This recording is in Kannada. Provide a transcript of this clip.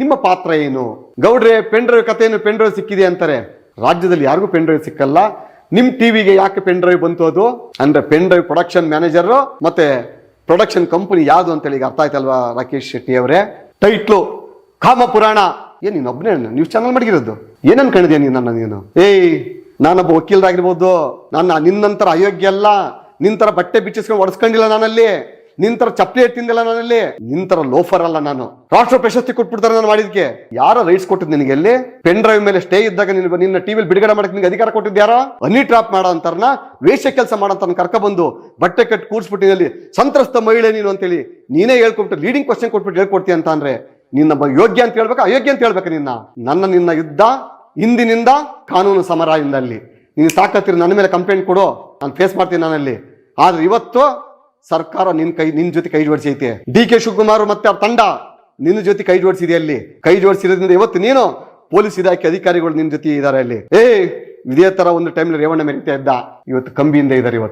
ನಿಮ್ಮ ಪಾತ್ರ ಏನು? ಗೌಡ್ರೆ ಪೆನ್ ಡ್ರೈವ್ ಕಥೆಯನ್ನು ಪೆನ್ ಡ್ರೈವ್ ಸಿಕ್ಕಿದೆ ಅಂತಾರೆ. ರಾಜ್ಯದಲ್ಲಿ ಯಾರಿಗೂ ಪೆಂಡ್ರೈವ್ ಸಿಕ್ಕಲ್ಲ. ನಿಮ್ ಟಿವಿಗೆ ಯಾಕೆ ಪೆಂಡ್ರೈವ್ ಬಂತು ಅದು? ಅಂದ್ರೆ ಪೆಂಡ್ರೈವ್ ಪ್ರೊಡಕ್ಷನ್ ಮ್ಯಾನೇಜರ್ ಮತ್ತೆ ಪ್ರೊಡಕ್ಷನ್ ಕಂಪನಿ ಯಾವುದು ಅಂತೇಳಿ ಈಗ ಅರ್ಥ ಆಯ್ತಲ್ವಾ ರಾಕೇಶ್ ಶೆಟ್ಟಿ ಅವರೇ? ಟೈಟ್ಲು ಕಾಮ ಪುರಾಣ ಏನ್ ನೀನ್ ಒಬ್ಬನೇ ನ್ಯೂಸ್ ಚಾನಲ್ ಮಡಗಿರೋದು? ಏನನ್ ಅನ್ಕೊಂಡಿದ್ಯಾ ನೀನು ನನ್ನ ನೀನು? ಏಯ್, ನಾನೊಬ್ಬ ವಕೀಲರಾಗಿರ್ಬೋದು. ನನ್ನ ನಿನ್ನಂತರ ಅಯೋಗ್ಯ ಅಲ್ಲ. ನಿಂತರ ಬಟ್ಟೆ ಬಿಚ್ಚಿಸ್ಕೊಂಡು ಒಡ್ಸ್ಕೊಂಡಿಲ್ಲ ನಾನಲ್ಲಿ. ನಿಂತರ ಚಪ್ಪಲಿ ಎತ್ತಿಂದಿಲ್ಲ ನಾನಲ್ಲಿ ನಿಂತರ ಲೋಫರ್ ಅಲ್ಲ ನಾನು. ರಾಷ್ಟ್ರ ಪ್ರಶಸ್ತಿ ಕೊಟ್ಬಿಡ್ತಾರೆ ನಾನು ಮಾಡಿದ್ಕೆ. ಯಾರ ರೈಟ್ಸ್ ಕೊಟ್ಟಿದ್ ನಿನಗೆ ಎಲ್ಲಿ ಪೆನ್ ಡ್ರೈವ್ ಮೇಲೆ ಸ್ಟೇ ಇದ್ದಾಗ ನಿನ್ನ ನಿನ್ನ ಟಿವಿಲಿ ಬಿಡುಗಡೆ ಮಾಡಕ್ಕೆ ನಿನ್ಗೆ ಅಧಿಕಾರ ಕೊಟ್ಟಿದ್ದು ಯಾರ? ಹನಿ ಟ್ರಾಪ್ ಮಾಡೋ ಅಂತಾರನ ವೇಷ ಕೆಲಸ ಮಾಡೋ ಕರ್ಕ ಬಂದು ಬಟ್ಟೆ ಕಟ್ಟಿ ಕೂರಿಸ್ಬಿಟ್ಟಿನಲ್ಲಿ ಸಂತ್ರಸ್ತ ಮಹಿಳೆ ನೀನು ಅಂತೇಳಿ ನೀನೇ ಹೇಳ್ಕೊಬಿಟ್ಟು ಲೀಡಿಂಗ್ ಕ್ವಶನ್ ಕೊಟ್ಬಿಟ್ಟು ಹೇಳ್ಕೊಡ್ತೀಯ ಅಂತ ಅಂದ್ರೆ ನಿನ್ನ ಯೋಗ್ಯ ಅಂತ ಹೇಳ್ಬೇಕಾ? ಅಯೋಗ್ಯ ಅಂತ ಹೇಳ್ಬೇಕು ನಿನ್ನ? ನನ್ನ ನಿನ್ನ ಯುದ್ಧ ಇಂದಿನಿಂದ ಕಾನೂನು ಸಮರ ಇಂದಲ್ಲಿ ನೀನು ಸಾಕತ್ತಿರ, ನನ್ನ ಮೇಲೆ ಕಂಪ್ಲೇಂಟ್ ಕೊಡು. ನಾನು ಫೇಸ್ ಮಾಡ್ತೀನಿ ನಾನಲ್ಲಿ. ಆದ್ರೆ ಇವತ್ತು ಸರ್ಕಾರ ನಿನ್ ಕೈ, ನಿನ್ ಜೊತೆ ಕೈ ಜೋಡಿಸೈತೆ ಡಿ ಕೆ ಶಿವಕುಮಾರ್ ಮತ್ತೆ ಅವ್ರ ತಂಡ ನಿನ್ನ ಜೊತೆ ಕೈ ಜೋಡಿಸಿದೆ ಅಲ್ಲಿ. ಕೈ ಜೋಡಿಸಿರೋದ್ರಿಂದ ಇವತ್ತು ನೀನು ಪೊಲೀಸ್ ಇಲಾಖೆ ಅಧಿಕಾರಿಗಳು ನಿನ್ ಜೊತೆ ಇದಾರೆ ಅಲ್ಲಿ. ಏ ಇದೇ ತರ ಒಂದು ಟೈಮ್ ರೇವಣ್ಣ ಮೆರಿತಾ ಇದ್ದ. ಇವತ್ತು ಕಂಬಿಯಿಂದ ಇದಾರೆ ಇವತ್ತು.